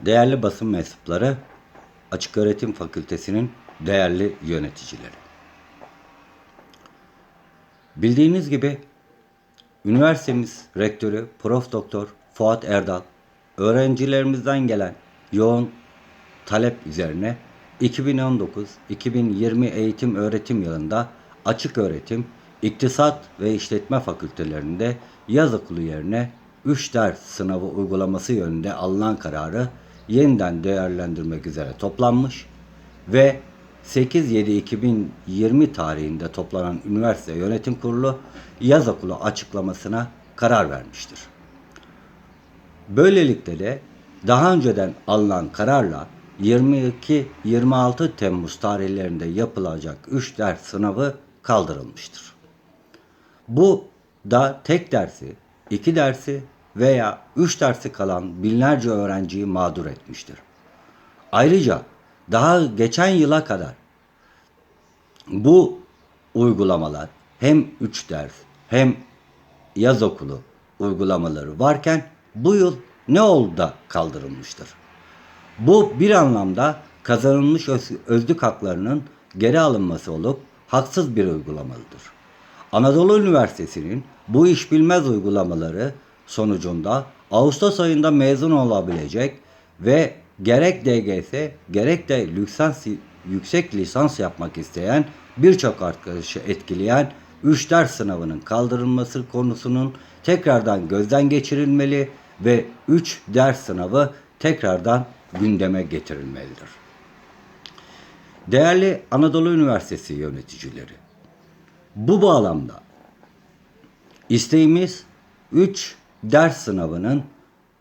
Değerli basın mensupları, Açık Öğretim Fakültesinin değerli yöneticileri. Bildiğiniz gibi üniversitemiz rektörü Prof. Doktor Fuat Erdal öğrencilerimizden gelen yoğun talep üzerine 2019-2020 eğitim öğretim yılında açık öğretim, iktisat ve işletme fakültelerinde yaz okulu yerine 3 ders sınavı uygulaması yönünde alınan kararı yeniden değerlendirmek üzere toplanmış ve 8-7-2020 tarihinde toplanan üniversite yönetim kurulu yaz okulu açıklamasına karar vermiştir. Böylelikle de daha önceden alınan kararla 22-26 Temmuz tarihlerinde yapılacak 3 ders sınavı kaldırılmıştır. Bu da tek dersi, iki dersi veya üç dersi kalan binlerce öğrenciyi mağdur etmiştir. Ayrıca daha geçen yıla kadar bu uygulamalar hem 3 ders hem yaz okulu uygulamaları varken bu yıl ne oldu da kaldırılmıştır? Bu bir anlamda kazanılmış öz- özlük haklarının geri alınması olup haksız bir uygulamalıdır. Anadolu Üniversitesi'nin bu iş bilmez uygulamaları sonucunda Ağustos ayında mezun olabilecek ve gerek DGS gerek de lisans, yüksek lisans yapmak isteyen birçok arkadaşı etkileyen 3 ders sınavının kaldırılması konusunun tekrardan gözden geçirilmeli ve 3 ders sınavı tekrardan gündeme getirilmelidir. Değerli Anadolu Üniversitesi yöneticileri, bu bağlamda isteğimiz 3 ders sınavının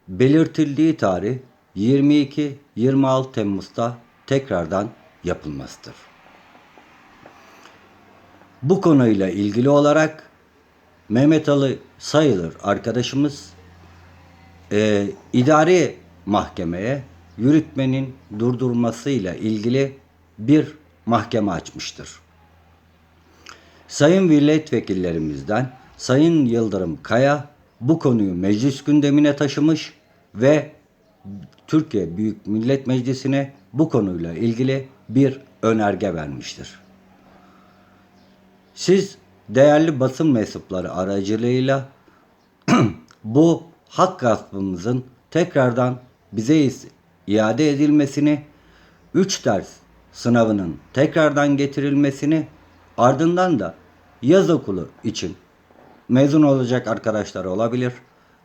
belirtildiği tarih 22-26 Temmuz'da tekrardan yapılmasıdır. Bu konuyla ilgili olarak Mehmet Ali Sayılır arkadaşımız e, idari mahkemeye yürütmenin durdurmasıyla ilgili bir mahkeme açmıştır. Sayın milletvekillerimizden Sayın Yıldırım Kaya bu konuyu meclis gündemine taşımış ve Türkiye Büyük Millet Meclisi'ne bu konuyla ilgili bir önerge vermiştir. Siz değerli basın mensupları aracılığıyla bu hak gaspımızın tekrardan bize iade edilmesini, 3 ders sınavının tekrardan getirilmesini, ardından da yaz okulu için mezun olacak arkadaşlar olabilir.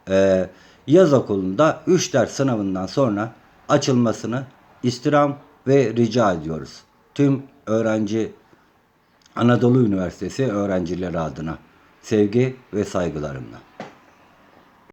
Ee, yaz okulunda 3 ders sınavından sonra açılmasını istirham ve rica ediyoruz. Tüm öğrenci Anadolu Üniversitesi öğrencileri adına sevgi ve saygılarımla.